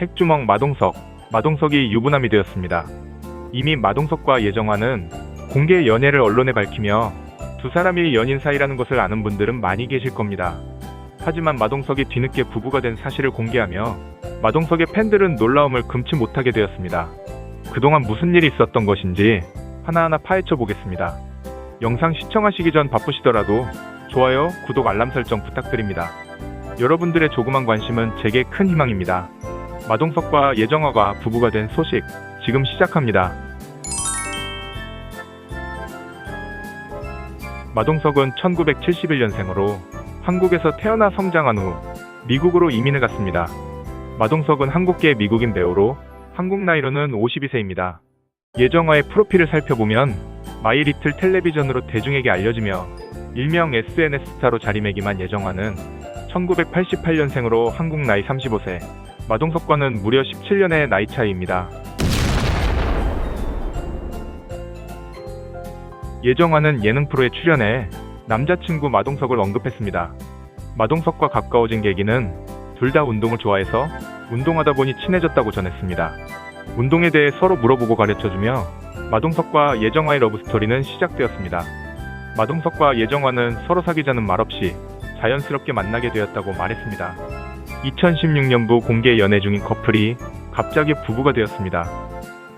핵주먹 마동석, 마동석이 유부남이 되었습니다. 이미 마동석과 예정화는 공개 연애를 언론에 밝히며 두 사람이 연인 사이라는 것을 아는 분들은 많이 계실 겁니다. 하지만 마동석이 뒤늦게 부부가 된 사실을 공개하며 마동석의 팬들은 놀라움을 금치 못하게 되었습니다. 그동안 무슨 일이 있었던 것인지 하나하나 파헤쳐 보겠습니다. 영상 시청하시기 전 바쁘시더라도 좋아요, 구독, 알람 설정 부탁드립니다. 여러분들의 조그만 관심은 제게 큰 희망입니다. 마동석과 예정화가 부부가 된 소식 지금 시작합니다. 마동석은 1971년생으로 한국에서 태어나 성장한 후 미국으로 이민을 갔습니다. 마동석은 한국계 미국인 배우로 한국 나이로는 52세입니다. 예정화의 프로필을 살펴보면 마이리틀 텔레비전으로 대중에게 알려지며 일명 SNS 스타로 자리매김한 예정화는 1988년생으로 한국 나이 35세, 마동석과는 무려 17년의 나이 차이입니다. 예정화는 예능 프로에 출연해 남자친구 마동석을 언급했습니다. 마동석과 가까워진 계기는 둘 다 운동을 좋아해서 운동하다 보니 친해졌다고 전했습니다. 운동에 대해 서로 물어보고 가르쳐주며 마동석과 예정화의 러브스토리는 시작되었습니다. 마동석과 예정화는 서로 사귀자는 말 없이 자연스럽게 만나게 되었다고 말했습니다. 2016년부 공개 연애 중인 커플이 갑자기 부부가 되었습니다.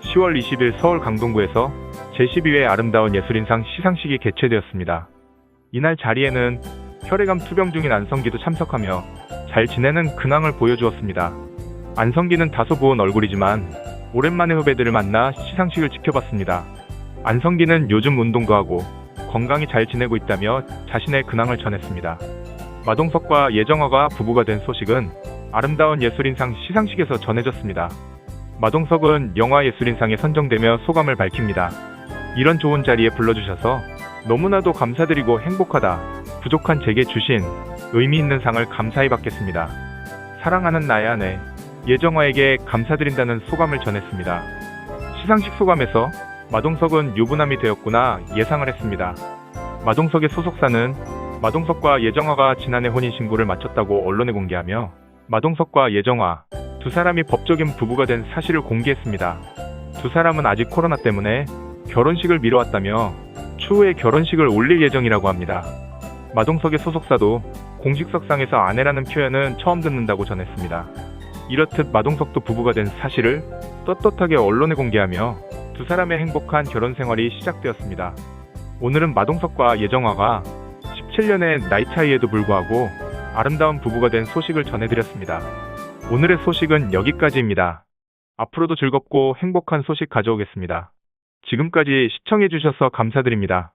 10월 20일 서울 강동구에서 제12회 아름다운 예술인상 시상식이 개최되었습니다. 이날 자리에는 혈액암 투병 중인 안성기도 참석하며 잘 지내는 근황을 보여주었습니다. 안성기는 다소 부은 얼굴이지만 오랜만에 후배들을 만나 시상식을 지켜봤습니다. 안성기는 요즘 운동도 하고 건강히 잘 지내고 있다며 자신의 근황을 전했습니다. 마동석과 예정화가 부부가 된 소식은 아름다운 예술인상 시상식에서 전해졌습니다. 마동석은 영화 예술인상에 선정되며 소감을 밝힙니다. 이런 좋은 자리에 불러주셔서 너무나도 감사드리고 행복하다. 부족한 제게 주신 의미 있는 상을 감사히 받겠습니다. 사랑하는 나의 아내 예정화에게 감사드린다는 소감을 전했습니다. 시상식 소감에서 마동석은 유부남이 되었구나 예상을 했습니다. 마동석의 소속사는 마동석과 예정화가 지난해 혼인신고를 마쳤다고 언론에 공개하며 마동석과 예정화 두 사람이 법적인 부부가 된 사실을 공개했습니다. 두 사람은 아직 코로나 때문에 결혼식을 미뤄왔다며 추후에 결혼식을 올릴 예정이라고 합니다. 마동석의 소속사도 공식석상에서 아내라는 표현은 처음 듣는다고 전했습니다. 이렇듯 마동석도 부부가 된 사실을 떳떳하게 언론에 공개하며 두 사람의 행복한 결혼 생활이 시작되었습니다. 오늘은 마동석과 예정화가 17년의 나이 차이에도 불구하고 아름다운 부부가 된 소식을 전해드렸습니다. 오늘의 소식은 여기까지입니다. 앞으로도 즐겁고 행복한 소식 가져오겠습니다. 지금까지 시청해주셔서 감사드립니다.